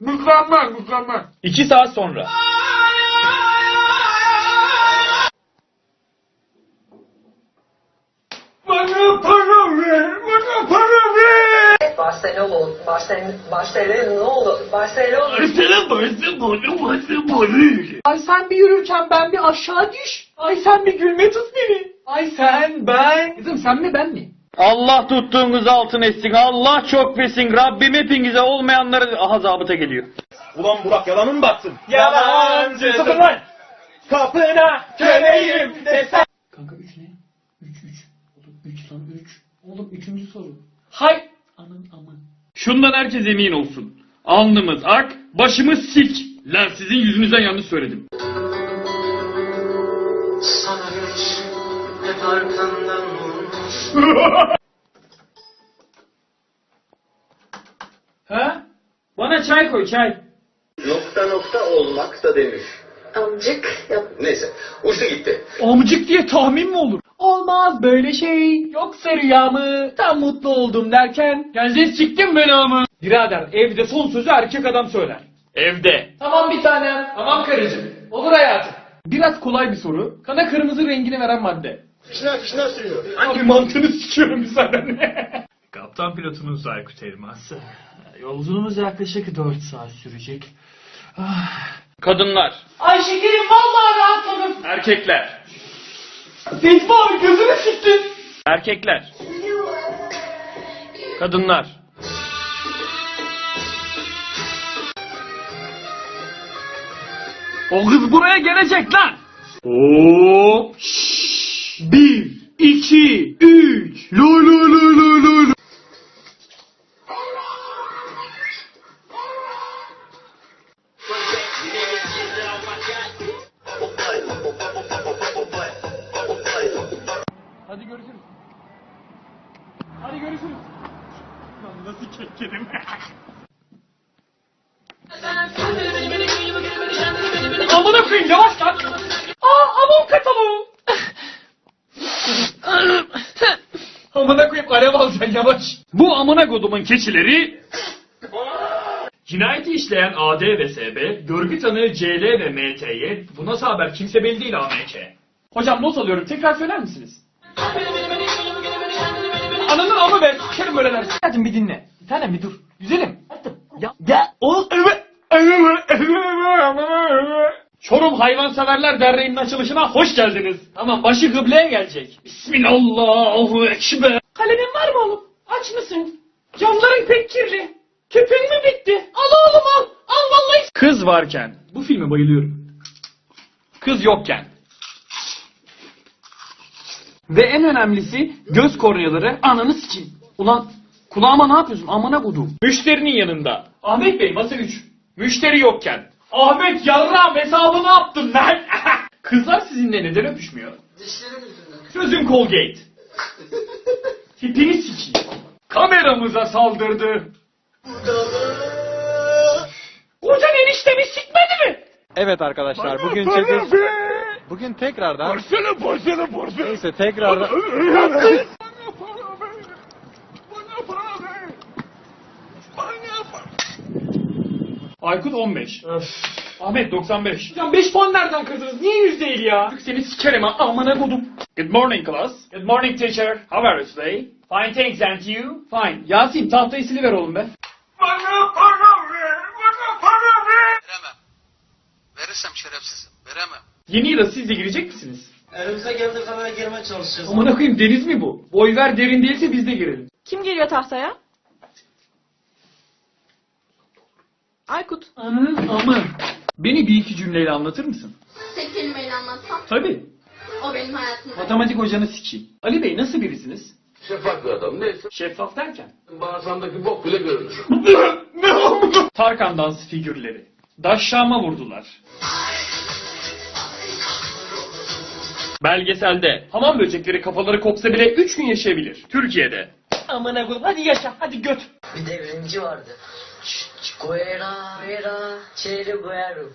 Mükemmel mükemmel. İki saat sonra. Bana para ver. Bana para ver. Barcelona, Barcelona, Barcelona ne oldu? Barcelona. Bana başla bana. Ay sen bir yürürken ben bir aşağı düş. Ay sen bir gülme tut beni. Ay sen ben. Kızım sen mi ben mi? Allah tuttuğunuz altın etsin. Allah çok versin. Rabbim hepinize olmayanları aha zabıta geliyor. Ulan Burak yalanın baksın. Yalancı. Sıfır lan. Kapına köleyim desen. Kanka 3 ne? 3 3. Oğlum 3 lan 3. Oğlum 3. soru. Hay. Aman aman. Şundan herkes emin olsun. Alnımız ak, başımız sik. Lan sizin yüzünüzden yanlış söyledim. Sana hiç hep arkandan. Ha? Bana çay koy çay. Nokta nokta olmak da demiş. Amcık yap. Neyse uçtu gitti. Amcık diye tahmin mi olur? Olmaz böyle şey. Yoksa rüya mı? Tam mutlu oldum derken. Geldin siktin belamı. Birader evde son sözü erkek adam söyler. Evde. Tamam bir tanem. Tamam karıcığım. Olur hayatım. Biraz kolay bir soru. Kana kırmızı rengini veren madde. Fişne fişne sürüyor. Hangi mantığını sikiyorum müsaadenle. Kaptan pilotunuz Aykut Elmas. Yolculuğumuz yaklaşık 4 saat sürecek. Kadınlar. Ay şekerim vallahi rahatladım. Erkekler. Abi gözünü siktin. Erkekler. Kadınlar. O kız buraya gelecek lan. Hop. şşş. Kekerim? Amına koyayım yavaş lan. Aa amon kataloğu. amına koyayım alev alacaksın yavaş. Bu amına kodumun keçileri Cinayeti işleyen AD ve SB, görgü tanığı CL ve MT'ye, bu nasıl haber kimse belli değil AMK. Hocam not alıyorum tekrar söyler misiniz? Ananın amı be sikerim öyle dersin. Hadi bir dinle. Bir tanem bir dur. Güzelim. Hadi. Ya, ya oğlum. Çorum Hayvanseverler Derneği'nin açılışına hoş geldiniz. Tamam başı kıbleye gelecek. Bismillahü ekber. Kalemin var mı oğlum? Aç mısın? Camların pek kirli. Tüpün mü bitti? Al oğlum al. Al vallahi. Kız varken. Bu filme bayılıyorum. Kız yokken. Ve en önemlisi göz korneaları ananı sikeyim. Ulan kulağıma ne yapıyorsun amına kodum. Müşterinin yanında. Ahmet Bey masa 3. Müşteri yokken. Ahmet yarram hesabı ne yaptın lan? Kızlar sizinle neden öpüşmüyor? Dişlerim yüzünden. Çözüm Colgate. Tipini sikeyim. Kameramıza saldırdı. Kocan eniştemi sikmedi mi? Evet arkadaşlar bugün çekiş... Bugün tekrardan... Porsele porsele porsele. Neyse tekrardan... Bana para ver. Bana para ver. Bana para Aykut 15. Ahmet 95. Ya 5 puan nereden kırdınız? Niye 100 değil ya? Seni sikerim ha amına kodum. Good morning class. Good morning teacher. How are you today? Fine thanks and you? Fine. Yasin tahtayı siliver oğlum be. Bana para ver. Bana para ver. Veremem. Verirsem şerefsizim. Veremem. Yeni yıla siz de girecek misiniz? Elimize geldiği kadar girmeye çalışacağız. Amına koyayım deniz mi bu? Boy ver derin değilse biz de girelim. Kim geliyor tahtaya? Aykut. Ananın amı. Beni bir iki cümleyle anlatır mısın? Tek kelimeyle anlatsam Tabii. o benim hayatımda. Matematik hocanı sikeyim. Ali Bey nasıl birisiniz? Şeffaf bir adam neyse. Şeffaf derken? Bağırsağımdaki bok bile görünür. Tarkan dans figürleri. Daşşama vurdular. Belgeselde hamam böcekleri kafaları kopsa bile 3 gün yaşayabilir. Türkiye'de. Amına koyayım hadi yaşa hadi göt. Bir devrimci vardı. ကွယ်ရာဝေရာခြေတကွယ်တို့